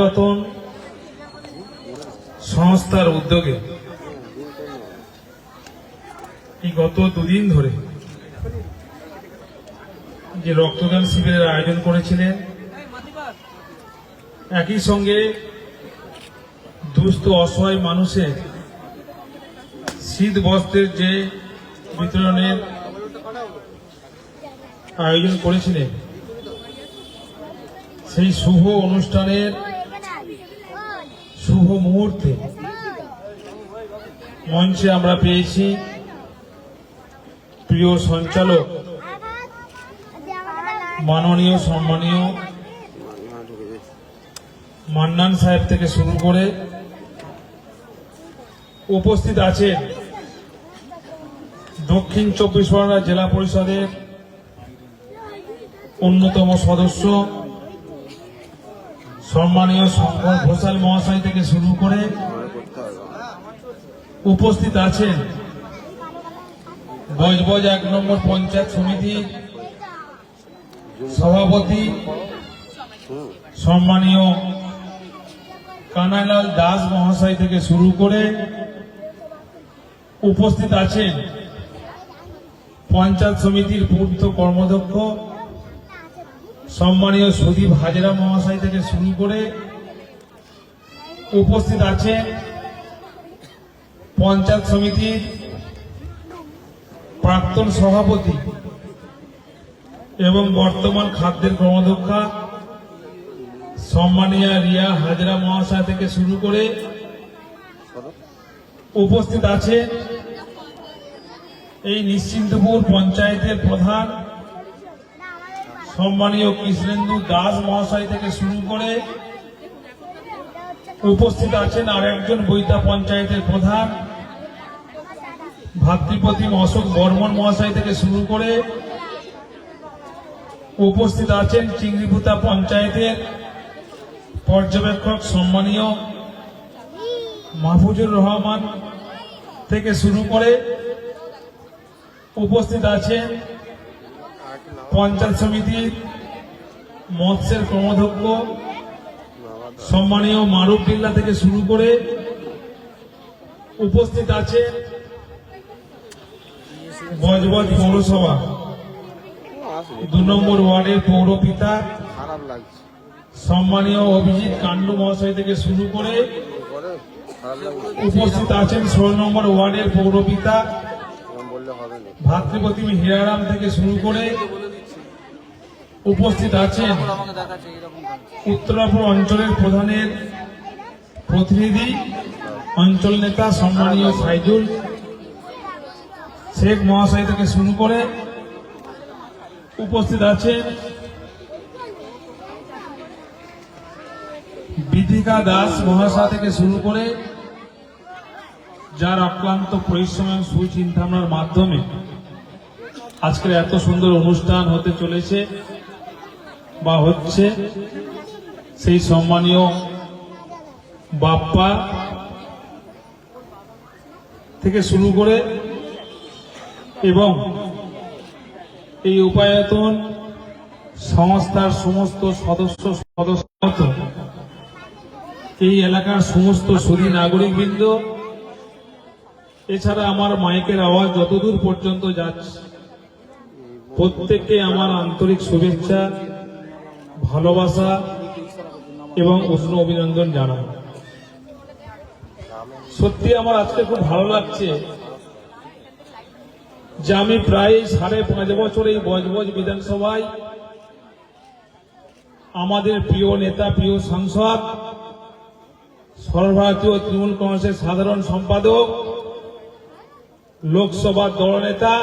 রতন সংস্থার উদ্যোগে এই গত দুদিন ধরে যে রক্তদান শিবিরের আয়োজন করেছিলেন, একই সঙ্গে দুস্থ, অসহায় মানুষের শীত বস্ত্রের যে বিতরণের আয়োজন করেছিলেন, সেই শুভ অনুষ্ঠানের শুভ মুহূর্তে। মঞ্চে আমরা পেয়েছি প্রিয় সঞ্চালক, মাননীয়, সম্মানীয় মান্নান সাহেব থেকে শুরু করে উপস্থিত আছেন দক্ষিণ চব্বিশ পরগনা জেলা পরিষদের অন্যতম সদস্য সম্মানীয় শঙ্কর ঘোষাল মহাশয় থেকে শুরু করে উপস্থিত আছেন বজবজ এক নম্বর পঞ্চায়েত সমিতির সভাপতি সম্মানীয় কানাইলাল দাস মহাশয় থেকে শুরু করে উপস্থিত আছেন পঞ্চায়েত সমিতির পূর্ত কর্মদক্ষ সম্মানীয় সুদীপ হাজরা মহাশয় থেকে শুরু করে উপস্থিত আছেন পঞ্চায়েত সমিতির প্রাক্তন সভাপতি এবং বর্তমান খাদ্যের কর্মদক্ষা সম্মানীয় রিয়া হাজরা মহাশয় থেকে শুরু করে উপস্থিত আছে এই নিশ্চিন্তপুর পঞ্চায়েতের প্রধান সম্মানীয় কৃষ্ণেন্দু দাস মহাশয় থেকে শুরু করে উপস্থিত আছেন আর একজন বৈতা পঞ্চায়েতের প্রধান, ভাতৃপ্রতিম অশোক বর্মন মহাশয় থেকে শুরু করে উপস্থিত আছেন চিংড়িপুতা পঞ্চায়েতের পর্যবেক্ষক সম্মানীয় মাহফুজুর রহমান থেকে শুরু করে উপস্থিত আছেন পঞ্চায়েত সমিতির মৎস্যের কর্মধ্যক্ষ সম্মানীয় মারুফ বিল্লা থেকে শুরু করে উপস্থিত আছেন বজবজ পৌরসভা। দু নম্বর ওয়ার্ডের খারাপ লাগছে সম্মানীয় অভিজিৎ কান্ডু মহাশয় থেকে শুরু করে পরে উপস্থিত আছেন ষোলো নম্বর ওয়ার্ডের বললে হবে ভাতৃপ্রতিম হীরারাম থেকে শুরু করে উপস্থিত আছেন উত্তরাপুর অঞ্চলের প্রধানের প্রতিনিধি, অঞ্চল নেতা সম্মানীয় সাইদুল, শেখ মহাশয় থেকে শুরু করে উপস্থিত আছেন বিধিকা দাস মহাশয় থেকে শুরু করে যার অক্লান্ত পরিশ্রম এবং সুচিন্তার মাধ্যমে আজকের এত সুন্দর অনুষ্ঠান হতে চলেছে। বা হচ্ছে সেই সম্মানীয় বাপ্পা থেকে শুরু করে এবং এই উপায়তন সংস্থার সমস্ত সদস্য সদস্য এই এলাকার সমস্ত সুদী নাগরিকবৃন্দ, এছাড়া আমার মাইকের আওয়াজ যতদূর পর্যন্ত যাচ্ছে, প্রত্যেককে আমার আন্তরিক শুভেচ্ছা। ভালোবাসা এবং উষ্ণ অভিনন্দন জানাব। সত্যি আমার আজকে খুব ভালো লাগছে যে আমি প্রায় সাড়ে পাঁচ বছর এই বজবজ বিধানসভায় আমাদের প্রিয় নেতা, প্রিয় সাংসদ, সর্বভারতীয় তৃণমূল কংগ্রেসের সাধারণ সম্পাদক, লোকসভার দলনেতা,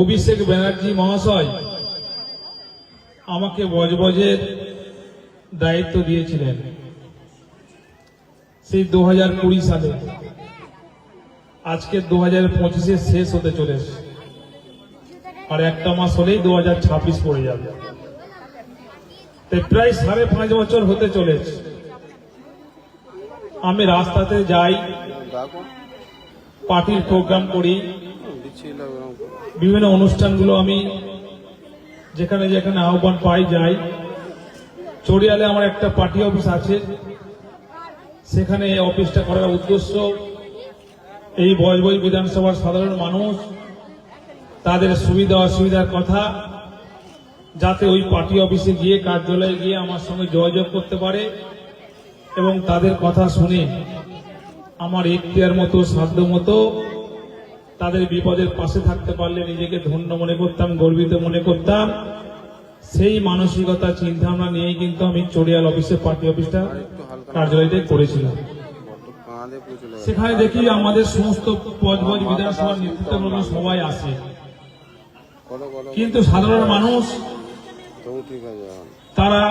অভিষেক ব্যানার্জি মহাশয়। আমাকে বজবজের দায়িত্ব দিয়েছিলেন। সেই দু হাজার কুড়ি সালে। আজকে দু হাজার পঁচিশে শেষ হতে চলেছে। আর একটা মাস হলেই দু হাজার ছাব্বিশ পড়ে যাবে। প্রায় সাড়ে পাঁচ বছর হতে চলেছে। আমি রাস্তাতে যাই, পার্টির প্রোগ্রাম করে। বিভিন্ন অনুষ্ঠানগুলো আমি যেখানে যেখানে আহ্বান পাই যাই। চড়িয়ালে আমার একটা পার্টি অফিস আছে। সেখানে এই অফিসটা করার উদ্দেশ্য এই বজবজ বিধানসভার সাধারণ মানুষ, তাদের সুবিধা অসুবিধার কথা, যাতে ওই পার্টি অফিসে গিয়ে, কার্যালয়ে গিয়ে আমার সঙ্গে যোগাযোগ করতে পারে এবং তাদের কথা শুনে আমার এখতিয়ার মতো, সাধ্য মতো তাদের বিপদের পাশে থাকতে পারলে নিজেকে ধন্য মনে করতাম, গর্বিত মনে করতাম। সেই মানসিকতা, চিন্তা ভাবনা নিয়েই কিন্তু আমি চড়িয়াল অফিসে, পার্টি অফিসটা কার্যালয়তে করেছিলাম। সেখানে দেখি আমাদের সমস্ত পজবজ বিধানসভার নেতৃত্ববৃন্দ সবাই আসে। কিন্তু সাধারণ মানুষ তারা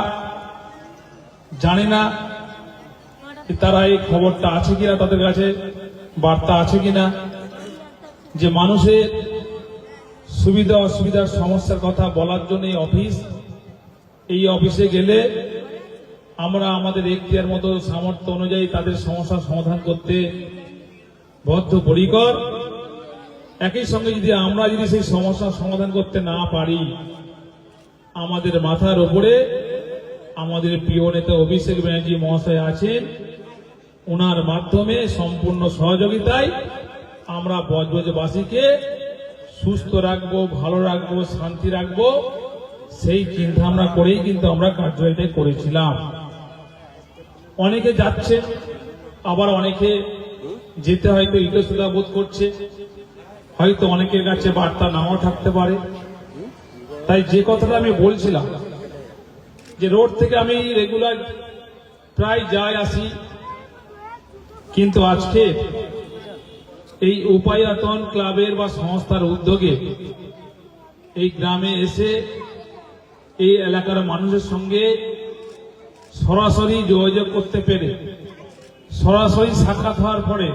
জানে না তারা এই খবরটা আছে কিনা, তাদের কাছে বার্তা আছে কিনা। যে মানুষের সুবিধা অসুবিধার সমস্যার কথা বলার জন্য এই অফিস। এই অফিসে গেলে আমরা আমাদের এখতিয়ার মতো সামর্থ্য অনুযায়ী তাদের সমস্যার সমাধান করতে বদ্ধপরিকর। একই সঙ্গে যদি আমরা যদি সেই সমস্যার সমাধান করতে না পারি, আমাদের মাথার ওপরে আমাদের প্রিয় নেতা অভিষেক ব্যানার্জি মহাশয় আছেন ওনার মাধ্যমে সম্পূর্ণ সহযোগিতায় আমরা বজবজবাসীকে সুস্থ রাখব, ভালো রাখব, শান্তি রাখব, সেই চিন্তা আমরা করেই কিন্তু আমরা কার্যক্রমটা করেছিলাম। অনেকে যাচ্ছে, আবার অনেকে যেতে হয়তো ইতস্ততা বোধ করছে, হয়তো অনেকের কাছে বার্তা নাও থাকতে পারে। তাই যে কথাটা আমি বলছিলাম, যে রোড থেকে আমি রেগুলার প্রায় যাই আসি, কিন্তু আজকে এই উপায়তন ক্লাবের বা সংস্থার উদ্যোগে এই গ্রামে এসে এই এলাকার মানুষের সঙ্গে সরাসরি যোগাযোগ করতে পেরে, সরাসরি সাক্ষাৎ হওয়ার পরে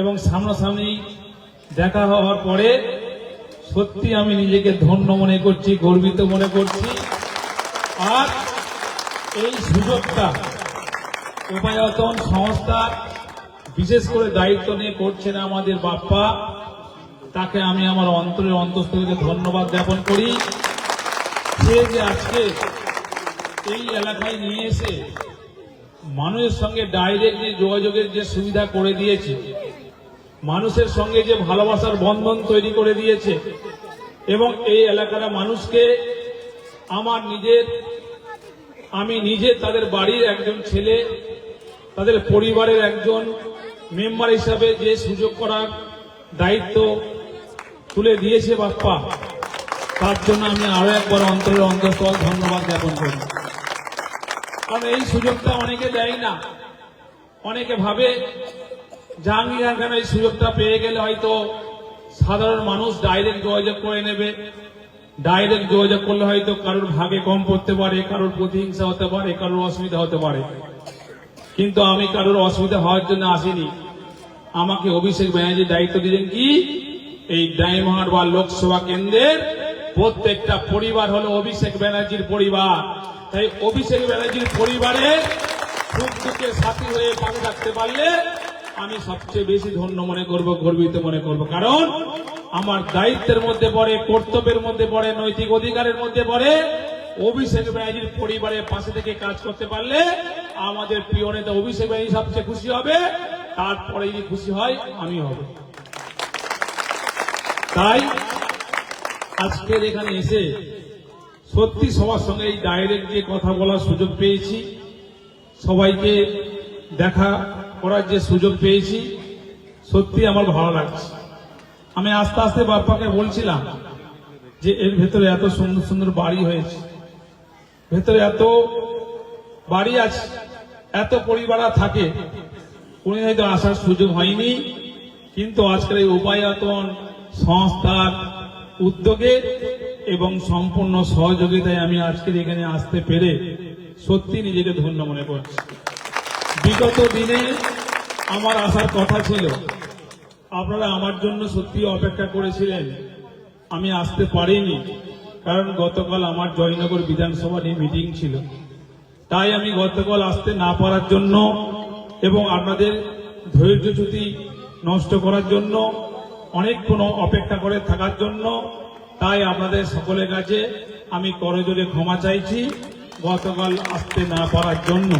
এবং সামনাসামনি দেখা হওয়ার পরে সত্যি আমি নিজেকে ধন্য মনে করছি, গর্বিত মনে করছি। আর এই সুযোগটা উপায়তন সংস্থা বিশেষ করে দায়িত্ব নিয়ে করছেন আমাদের বাপ্পা, তাকে আমি আমার অন্তরের অন্তঃস্থ থেকে ধন্যবাদ জ্ঞাপন করি। সে যে আজকে এই এলাকায় নিয়ে এসে মানুষের সঙ্গে ডাইরেক্ট যোগাযোগের যে সুবিধা করে দিয়েছে, মানুষের সঙ্গে যে ভালোবাসার বন্ধন তৈরি করে দিয়েছে, এবং এই এলাকার মানুষকে আমার নিজের, আমি নিজে তাদের বাড়ির একজন ছেলে, তাদের পরিবারের একজন মেম্বার হিসাবে যে সুযোগ করার দায়িত্ব তুলে দিয়েছে বাপ্পা, তার জন্য আমি আরও একবার অন্তরের অন্তঃস্থল ধন্যবাদ জ্ঞাপন করি। কারণ এই সুযোগটা অনেকে দেয় না। অনেকে ভাবে জাহাঙ্গীর খান এই সুযোগটা পেয়ে গেলে হয়তো সাধারণ মানুষ ডাইরেক্ট যোগাযোগ করে নেবে। ডাইরেক্ট যোগাযোগ করলে হয়তো কারোর ভাগে কম পড়তে পারে, কারোর প্রতিহিংসা হতে পারে, কারোর অসুবিধা হতে পারে। কিন্তু আমি কারোর অসুবিধা হওয়ার জন্য আসিনি। আমাকে অভিষেক ব্যানার্জি দায়িত্ব দিলেন কি? এই ডাইমহাট বা লোকসভা কেন্দ্রের প্রত্যেকটা পরিবার হলো অভিষেক ব্যানার্জির পরিবার। তাই অভিষেক ব্যানার্জির পরিবারে সুখ দুঃখের সাথী হয়ে পাশে থাকতে পারলে আমি সবচেয়ে বেশি ধন্য মনে করব, গর্বিত মনে করব। কারণ আমার দায়িত্বের মধ্যে পড়ে, কর্তব্যের মধ্যে পড়ে, নৈতিক অধিকারের মধ্যে পড়ে অভিষেক ব্যানার্জির পরিবারের পাশে থেকে কাজ করতে পারলে আমাদের প্রিয় নেতা অভিষেক ব্যানার্জি সবচেয়ে খুশি হবে। তারপরে যদি খুশি হয় আমি হব। তাই আজকের এখানে এসে সত্যি সবার সঙ্গে এই ডাইরেক্ট যে কথা বলার সুযোগ পেয়েছি, সবাইকে দেখা করার যে সুযোগ পেয়েছি, সত্যি আমার ভালো লাগছে। আমি আস্তে আস্তে বাপ্পাকে বলছিলাম যে এর ভেতরে এত সুন্দর সুন্দর বাড়ি হয়েছে। ভেতরে এত বাড়ি আছে, এত পরিবার থাকে উনি হয়তো আসার সুযোগ হয়নি, কিন্তু আজকের এই উপায়তন সংস্থার উদ্যোগে এবং সম্পূর্ণ সহযোগিতায় আমি আজকের এখানে আসতে পেরে সত্যি নিজেকে ধন্য মনে করছি। বিগত দিনে আমার আসার কথা ছিল, আপনারা আমার জন্য সত্যি অপেক্ষা করেছিলেন, আমি আসতে পারিনি, কারণ গতকাল আমার জয়নগর বিধানসভা নিয়ে মিটিং ছিল। তাই আমি গতকাল আসতে না পারার জন্য এবং আপনাদের ধৈর্যচ্যুতি নষ্ট করার জন্য, অনেক অনেকক্ষণ অপেক্ষা করে থাকার জন্য, তাই আপনাদের সকলের কাছে আমি করজোরে ক্ষমা চাইছি গতকাল আসতে না পারার জন্য।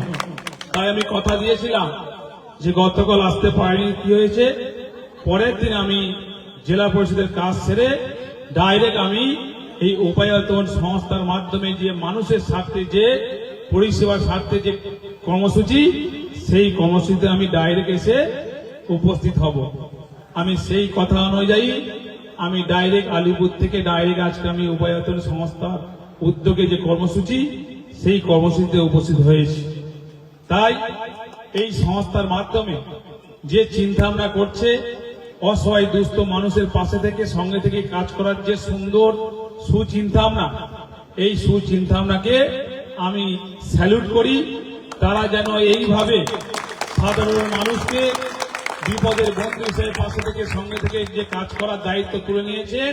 তাই আমি কথা দিয়েছিলাম যে গতকাল আসতে পারিনি, কি হয়েছে? পরের দিন আমি জেলা পরিষদের কাজ সেরে ডাইরেক্ট আমি এই উপায়তন সংস্থার মাধ্যমে যে মানুষের স্বার্থে যে পরিষেবার স্বার্থে যে কর্মসূচি সেই কর্মসূচিতে আমি ডাইরেক্ট এসে উপস্থিত হব। আমি সেই কথা অনুযায়ী আমি ডাইরেক্ট আলিপুর থেকে ডাইরেক্ট আজকে আমি উপায়তন সংস্থার উদ্যোগে যে কর্মসূচি, সেই কর্মসূচিতে উপস্থিত হয়েছি। তাই এই সংস্থার মাধ্যমে যে চিন্তা আমরা করছে, অসহায় দুস্থ মানুষের পাশে থেকে, সঙ্গে থেকে কাজ করার যে সুন্দর সুচিন্তা ভাবনা এই সুচিন্তা ভাবনাকে আমি স্যালুট করি। তারা যেন এইভাবে সাধারণ মানুষকে বিপদের বন্ধু হিসেবে পাশে থেকে সঙ্গে থেকে যে কাজ করার দায়িত্ব তুলে নিয়েছেন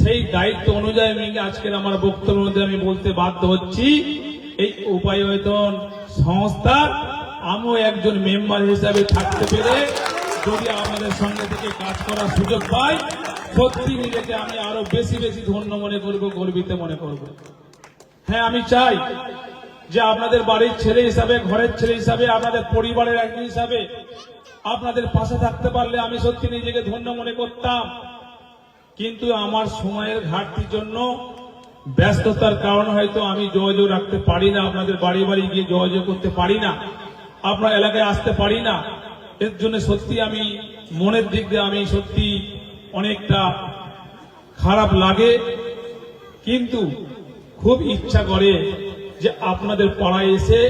সেই দায়িত্ব অনুযায়ী আমি আজকের আমার বক্তব্যের মধ্যে আমি বলতে বাধ্য হচ্ছি। এই উপায়তন সংস্থার আমিও একজন মেম্বার হিসাবে থাকতে পেরে যদি আমাদের সঙ্গে থেকে কাজ করার সুযোগ পাই, সত্যি নিজেকে আমি আরও বেশি বেশি ধন্য মনে করব, গর্বিত মনে করব। হ্যাঁ আমি চাই যে আপনাদের বাড়ির ছেলে হিসাবে, ঘরের ছেলে হিসাবে, আপনাদের পরিবারের একজন হিসাবে আপনাদের পাশে থাকতে পারলে আমি সত্যি নিজেকে ধন্য মনে করতাম। কিন্তু আমার সময়ের ঘাটতির জন্য ব্যস্ততার কারণে হয়তো আমি যোগাযোগ রাখতে পারি না, আপনাদের বাড়ি বাড়ি গিয়ে যোগাযোগ করতে পারি না, আপনার এলাকায় আসতে পারি না। এর জন্য সত্যি আমি মনের দিক দিয়ে আমি সত্যি অনেকটা খারাপ লাগে। কিন্তু খুব ইচ্ছা করে যে আপনাদের পাড়ায় এসে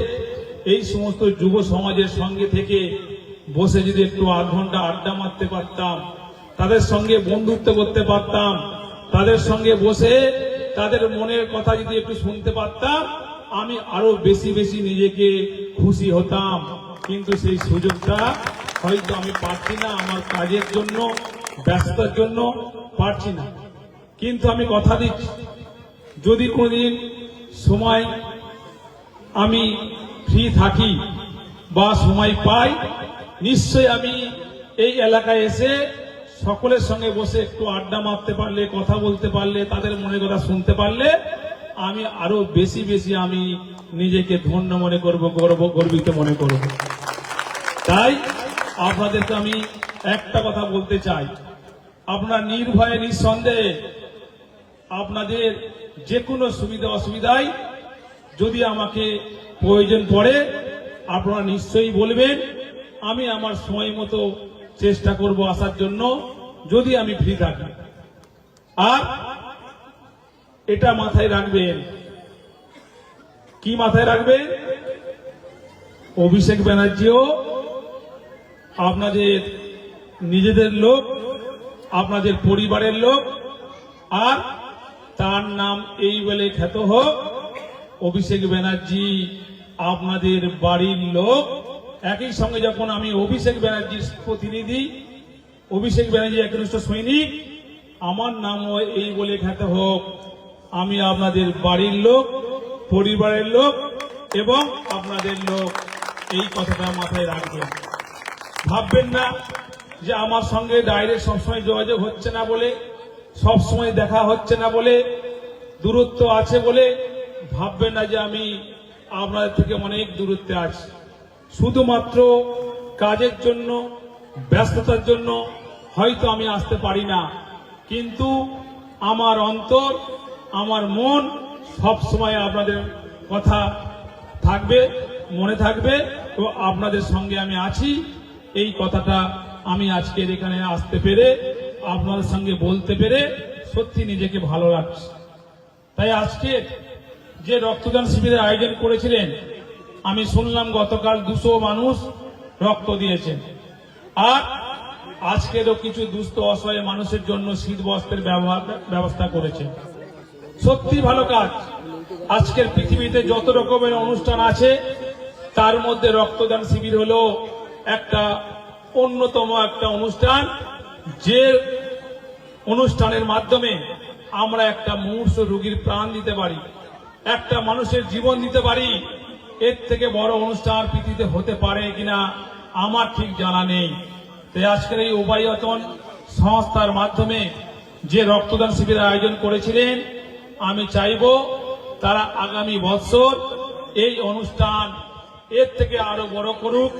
এই সমস্ত যুব সমাজের সঙ্গে থেকে বসে যদি একটু আধ ঘণ্টা আড্ডা মারতে পারতাম, তাদের সঙ্গে বন্ধুত্ব করতে পারতাম, তাদের সঙ্গে বসে তাদের মনের কথা যদি একটু শুনতে পারতাম, আমি আরও বেশি বেশি নিজেকে খুশি হতাম। কিন্তু সেই সুযোগটা হয়তো আমি পাচ্ছি না আমার কাজের জন্য, ব্যস্ততার জন্য পারছি না। কিন্তু আমি কথা দিচ্ছি, যদি কোনদিন সময় আমি ফ্রি থাকি বা সময় পাই নিশ্চয় আমি এই এলাকায় এসে সকলের সঙ্গে বসে একটু আড্ডা মারতে পারলে, কথা বলতে পারলে, তাদের মনে কথা শুনতে পারলে, আমি আরও বেশি বেশি আমি নিজেকে ধন্য মনে করব, গর্ব, গর্বিত মনে করব। তাই আপনাদেরকে আমি একটা কথা বলতে চাই। আপনার নির্ভয়ে, নিঃসন্দেহে আপনাদের যে কোনো সুবিধা অসুবিধায় যদি আমাকে প্রয়োজন পড়ে, আপনারা নিশ্চয়ই বলবেন, আমি আমার সময় মতো চেষ্টা করব আসার জন্য, যদি আমি ফ্রি থাকি। আর এটা মাথায় রাখবেন। কি মাথায় রাখবেন? অভিষেক ব্যানার্জিও, আপনাদের নিজেদের লোক, আপনাদের পরিবারের লোক, আর তার নাম এই বলে খ্যাত হোক অভিষেক ব্যানার্জি আপনাদের বাড়ির লোক। একই সঙ্গে যখন আমি অভিষেক ব্যানার্জির প্রতিনিধি, অভিষেক ব্যানার্জি একনিষ্ঠ সৈনিক, আমার নামও এই বলে খ্যাত হোক, আমি আপনাদের বাড়ির লোক, পরিবারের লোক এবং আপনাদের লোক। এই কথাটা মাথায় রাখবেন। ভাববেন না যে আমার সঙ্গে ডাইরেক্ট সবসময় যোগাযোগ হচ্ছে না বলে সব সময় দেখা হচ্ছে না বলে, দূরত্ব আছে বলে ভাববেন না যে আমি আপনাদের থেকে অনেক দূরত্বে আছি। শুধুমাত্র কাজের জন্য, ব্যস্ততার জন্য হয়তো আমি আসতে পারি না। কিন্তু আমার অন্তর, আমার মন সব সময় আপনাদের কথা থাকবে, মনে থাকবে তো আপনাদের সঙ্গে আমি আছি। এই কথাটা আমি আজকের এখানে আসতে পেরে, আপনাদের সঙ্গে বলতে পেরে সত্যি নিজেকে ভালো লাগছে। তাই আজকে যে রক্তদান শিবিরের আয়োজন করেছিলেন, আমি শুনলাম গতকাল দুশো মানুষ রক্ত দিয়েছেন। আর আজকেরও কিছু দুস্থ, অসহায় মানুষের জন্য শীত বস্ত্রের ব্যবহার, ব্যবস্থা করেছেন। সত্যি ভালো কাজ। আজকের পৃথিবীতে যত রকমের অনুষ্ঠান আছে, তার মধ্যে রক্তদান শিবির হলো একটা অন্যতম একটা অনুষ্ঠান। যে অনুষ্ঠানের মাধ্যমে আমরা একটা মুমূর্ষ রোগীর প্রাণ দিতে পারি। একটা মানুষের জীবন দিতে পারি, এর থেকে বড় অনুষ্ঠান পৃথিবীতে হতে পারে কিনা, আমার ঠিক জানা নেই। তাই আজকের এই উপায়তন সংস্থার মাধ্যমে যে রক্তদান শিবিরের আয়োজন করেছিলেন, আমি চাইব তারা আগামী বছর এই অনুষ্ঠান এর থেকে আরও বড় করুক,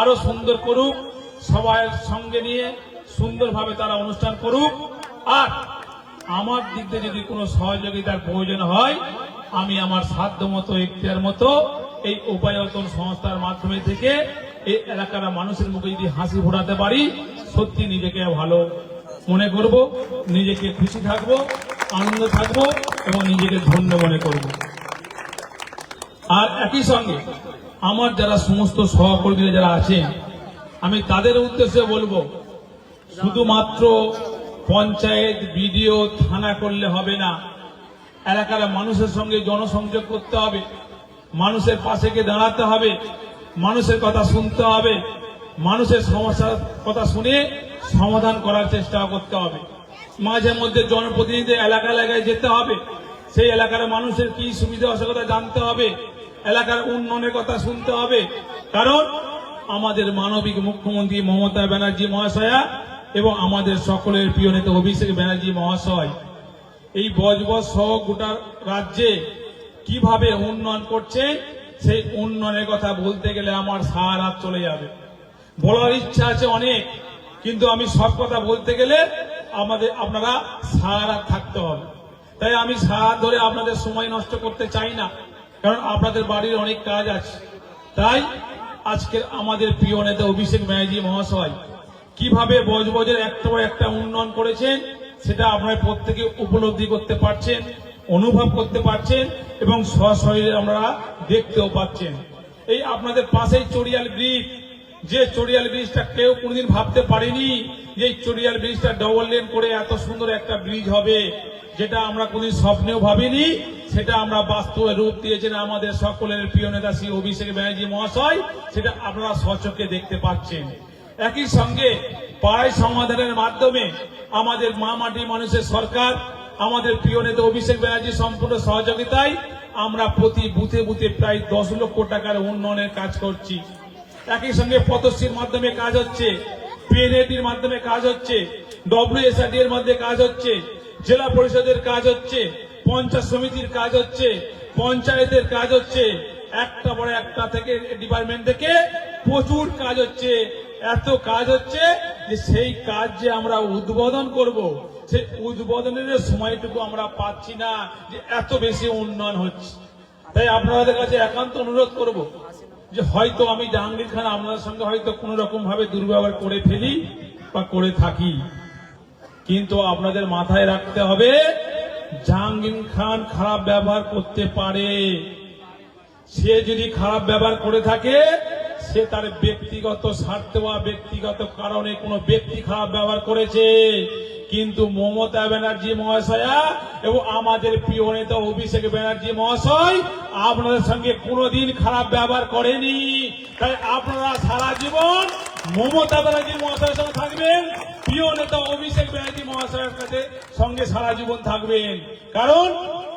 আরও সুন্দর করুক, সবাই সঙ্গে নিয়ে সুন্দরভাবে তারা অনুষ্ঠান করুক। আর আমার দিক দিয়ে যদি কোনো সহযোগিতার প্রয়োজন হয় আমি আমার সাধ্য মতো, এখতিয়ার মতো এই উপায়তন সংস্থার মাধ্যমে থেকে এই এলাকার মানুষের মুখে যদি হাসি ফোটাতে পারি, সত্যি নিজেকে ভালো মনে করব, নিজেকে খুশি থাকব, আনন্দ থাকব এবং নিজেকে ধন্য মনে করব। আর একই সঙ্গে আমার যারা সমস্ত সহকর্মীরা যারা আছেন, আমি তাদের উদ্দেশ্যে বলব, শুধুমাত্র পঞ্চায়েত, বিডিও থানা করলে হবে না। এলাকার মানুষের সঙ্গে জনসংযোগ করতে হবে। মানুষের পাশে গিয়ে দাঁড়াতে হবে। মানুষের কথা শুনতে হবে। মানুষের সমস্যার কথা শুনে সমাধান করার চেষ্টা করতে হবে। মাঝে মধ্যে জনপ্রতিনিধি এলাকা এলাকায় যেতে হবে। সেই এলাকার মানুষের কি সুবিধা অসুবিধা জানতে হবে। এলাকার উন্নয়নের কথা শুনতে হবে। কারণ আমাদের মানবিক মুখ্যমন্ত্রী মমতা ব্যানার্জি মহাশয়া এবং আমাদের সকলের প্রিয় নেতা অভিষেক ব্যানার্জি মহাশয় এই বজবজ সহ গোটা রাজ্যে কীভাবে উন্নয়ন করছে, সেই উন্নয়নের কথা বলতে গেলে আমার সারা চলে যাবে। বলার ইচ্ছা আছে অনেক, কিন্তু আমি সব কথা বলতে গেলে আমাদের, আপনারা সারা থাকতে হবে। তাই আমি সারা ধরে আপনাদের সময় নষ্ট করতে চাই না, কারণ আপনাদের বাড়ির অনেক কাজ আছে। তাই আজকের আমাদের প্রিয় নেতা অভিষেক ব্যানার্জি মহাশয় কীভাবে বজবজের একটা একটা উন্নয়ন করেছেন সেটা আপনারা প্রত্যেকে উপলব্ধি করতে পারছেন, অনুভব করতে পারছেন এবং সশরীরে আমরা দেখতেও পাচ্ছেন। এই আপনাদের পাশেই চড়িয়াল ব্রিজ যে চড়িয়াল ব্রিজটা কেউ কোনোদিন ভাবতে পারেনি যে চড়িয়াল ব্রিজটা ডবল লেন করে এত সুন্দর একটা ব্রিজ হবে। যেটা আমরা কোনদিন স্বপ্নেও ভাবিনি, সেটা আমরা বাস্তবে রূপ দিয়েছেন আমাদের সকলের প্রিয় নেতা শ্রী অভিষেক ব্যানার্জি মহাশয়, সেটা আপনারা সচক্ষে দেখতে পাচ্ছেন। একই সঙ্গে পাড়ায় সমাধানের মাধ্যমে আমাদের মা মাটি মানুষের সরকার, আমাদের প্রিয় নেতা অভিষেক ব্যানার্জি সম্পূর্ণ সহযোগিতায় আমরা প্রতি বুথে বুথে প্রায় দশ লক্ষ টাকার উন্নয়নের কাজ করছি। একই সঙ্গে পদশ্রীর মাধ্যমে কাজ হচ্ছে পিএনএটির মাধ্যমে কাজ হচ্ছে ডব্লিউএসআরডি এর মধ্যে কাজ হচ্ছে, জেলা পরিষদের কাজ হচ্ছে, পঞ্চায়েত সমিতির কাজ হচ্ছে, পঞ্চায়েতের কাজ হচ্ছে। একটা পরে একটা থেকে ডিপার্টমেন্ট থেকে প্রচুর কাজ হচ্ছে। এত কাজ হচ্ছে যে সেই কাজ যে আমরা উদ্বোধন করব, সেই উদ্বোধনের সময়টুকু আমরা পাচ্ছি না যে এত বেশি উন্নয়ন হচ্ছে। তাই আপনাদের কাছে একান্ত অনুরোধ করব যে হয়তো আমি জাহাঙ্গীর খান আপনাদের সঙ্গে হয়তো কোনো রকম ভাবে দুর্ব্যবহার করে ফেলি বা করে থাকি। কিন্তু আপনাদের মাথায় রাখতে হবে, জাহাঙ্গীর খান খারাপ ব্যবহার করতে পারে। সে যদি খারাপ ব্যবহার করে থাকে সে তার ব্যক্তিগত স্বার্থ বা ব্যক্তিগত কারণে কোনো ব্যক্তি খারাপ ব্যবহার করেছে। কিন্তু মমতা ব্যানার্জি মহাশয়া এবং আমাদের প্রিয় নেতা অভিষেক ব্যানার্জি মহাশয় আপনাদের সঙ্গে কোনোদিন খারাপ ব্যবহার করেনি। তাই আপনারা সারা জীবন মমতা ব্যানার্জি মহাশয়ের সঙ্গে থাকবেন, প্রিয় নেতা অভিষেক ব্যানার্জি মহাশয়ের কাছে সঙ্গে সারা জীবন থাকবেন। কারণ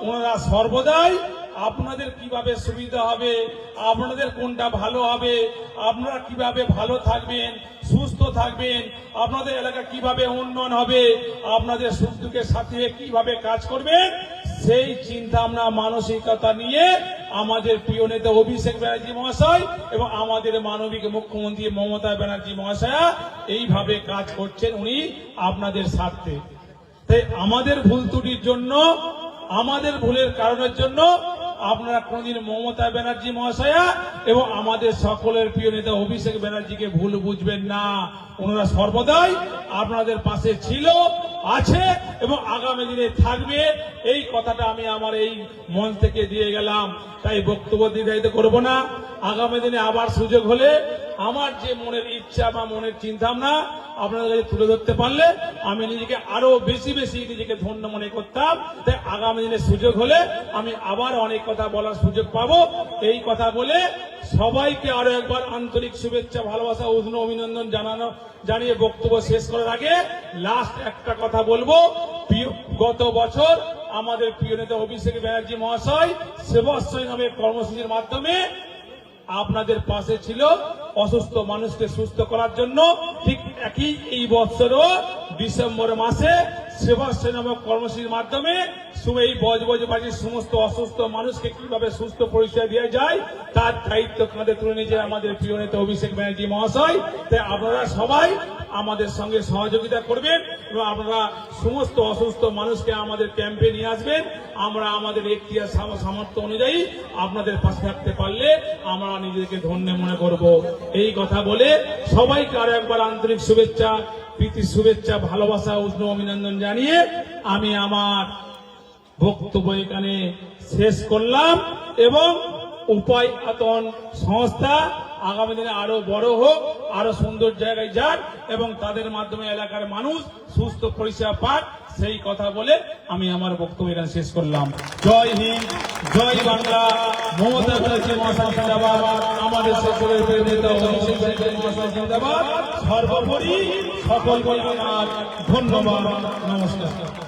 ওনারা সর্বদাই আপনাদের কীভাবে সুবিধা হবে? আপনাদের কোনটা ভালো হবে? আপনারা কীভাবে ভালো থাকবেন, সুস্থ থাকবেন? আপনাদের এলাকা কীভাবে উন্নয়ন হবে? আপনাদের সুখ দুঃখের সাথে কীভাবে কাজ করবেন? সেই চিন্তা আমরা মানসিকতা নিয়ে আমাদের প্রিয় নেতা অভিষেক ব্যানার্জি মহাশয় এবং আমাদের মানবিক মুখ্যমন্ত্রী মমতা ব্যানার্জি মহাশয়া এইভাবে কাজ করছেন উনি আপনাদের স্বার্থে। তাই আমাদের ভুল ত্রুটির জন্য, আমাদের ভুলের কারণের জন্য আপনারা কোনদিন মমতা ব্যানার্জি মহাশয়া এবং আমাদের সকলের প্রিয় নেতা অভিষেক ব্যানার্জিকে ভুল বুঝবেন না। ওনারা সর্বদাই আপনাদের পাশে ছিল, আছে এবং আগামী দিনে থাকবে। এই কথাটা আমি আমার এই মন থেকে দিয়ে গেলাম। তাই বক্তব্য দীর্ঘায়িত করব না। আগামী দিনে আবার সুযোগ হলে আমার যে মনের ইচ্ছা বা মনের চিন্তা ভাবনা আপনাদের কাছে তুলে ধরতে পারলে আমি নিজেকে আরও বেশি বেশি নিজেকে ধন্য মনে করতাম। তাই আগামী দিনে সুযোগ হলে আমি আবার অনেক কথা বলার সুযোগ পাবো। এই কথা বলে সবাইকে আরও একবার আন্তরিক শুভেচ্ছা, ভালোবাসা, উষ্ণ অভিনন্দন জানানো, জানিয়ে বক্তব্য শেষ করার আগে লাস্ট একটা কথা বলব। গত বছর আমাদের প্রিয় নেতা অভিষেক ব্যানার্জি মহাশয় সেবাশ্রয় নামে কর্মসূচির মাধ্যমে আপনাদের পাশে ছিল অসুস্থ মানুষকে সুস্থ করার জন্য ঠিক একই এই বছরও ডিসেম্বর মাসে সেবাশ্রী নামক কর্মসূচির মাধ্যমে এই বজবজবাজির সমস্ত অসুস্থ মানুষকে কীভাবে সুস্থ পরিচয় দেওয়া যায়, তার দায়িত্ব কাঁধে তুলে নিয়েছে আমাদের প্রিয় নেতা অভিষেক ব্যানার্জি মহাশয়। তাই আপনারা সবাই আমাদের সঙ্গে সহযোগিতা করবেন এবং আপনারা সমস্ত অসুস্থ মানুষকে আমাদের ক্যাম্পে নিয়ে আসবেন। আমরা আমাদের এখতিয়ার সামর্থ্য অনুযায়ী আপনাদের পাশে থাকতে পারলে আমরা নিজেকে ধন্য মনে করব। এই কথা বলে সবাইকে আরও একবার আন্তরিক শুভেচ্ছা, প্রীতি শুভেচ্ছা, ভালোবাসা, উষ্ণ অভিনন্দন জানিয়ে আমি আমার বক্তব্য এখানে শেষ করলাম এবং উপায় আতন সংস্থা আগামী দিনে আরও বড় হোক, আরও সুন্দর জায়গায় যাক এবং তাদের মাধ্যমে এলাকার মানুষ সুস্থ পরিষেবা পাক, সেই কথা বলে আমি আমার বক্তব্য এখানে শেষ করলাম। জয় হিন্দ, জয় বাংলা। মমতা ব্যানার্জি মহাশয় জিন্দাবাদ। আমাদের সকলের সর্বোপরি সকল ধন্যবাদ। নমস্কার।